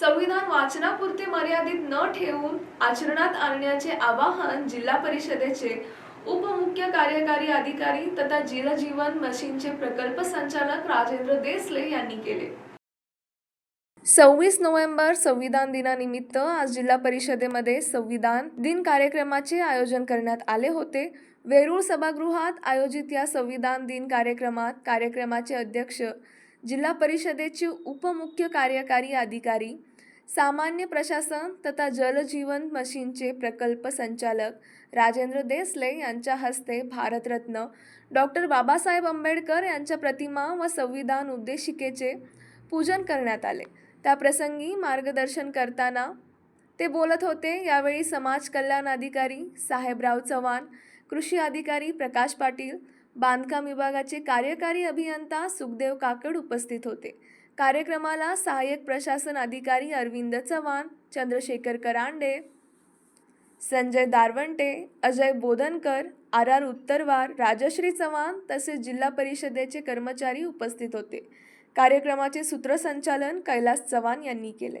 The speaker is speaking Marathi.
संविधान वाचनापुरते मर्यादित न ठेवून आचरणात आणण्याचे आवाहन जिल्हा परिषदेचे उपमुख्य कार्यकारी अधिकारी तथा जलजीवन मशीनचे प्रकल्प संचालक राजेंद्र देसले यांनी केले. सव्वीस नोव्हेंबर संविधान दिनानिमित्त आज जिल्हा परिषदेमध्ये संविधान दिन कार्यक्रमाचे आयोजन करण्यात आले होते. वेरूळ सभागृहात आयोजित या संविधान दिन कार्यक्रमात कार्यक्रमाचे अध्यक्ष जिल्हा परिषदेचे उपमुख्य कार्यकारी अधिकारी सामान्य प्रशासन तथा जलजीवन मशीनचे प्रकल्प संचालक राजेंद्र देसले यांच्या हस्ते भारतरत्न डॉक्टर बाबासाहेब आंबेडकर यांच्या प्रतिमा व संविधान उद्देशिकेचे पूजन करण्यात आले. त्याप्रसंगी मार्गदर्शन करताना ते बोलत होते यावेळी समाज कल्याण अधिकारी साहेबराव चव्हाण कृषी अधिकारी प्रकाश पाटील बांधकाम विभागाचे कार्यकारी अभियंता सुखदेव काकड उपस्थित होते. कार्यक्रमाला सहाय्यक प्रशासन अधिकारी अरविंद चव्हाण चंद्रशेखर करांडे संजय दारवंटे अजय बोधनकर आर आर उत्तरवार राजश्री चव्हाण तसेच जिल्हा परिषदेचे कर्मचारी उपस्थित होते. कार्यक्रमाचे सूत्रसंचालन कैलास चव्हाण यांनी केले.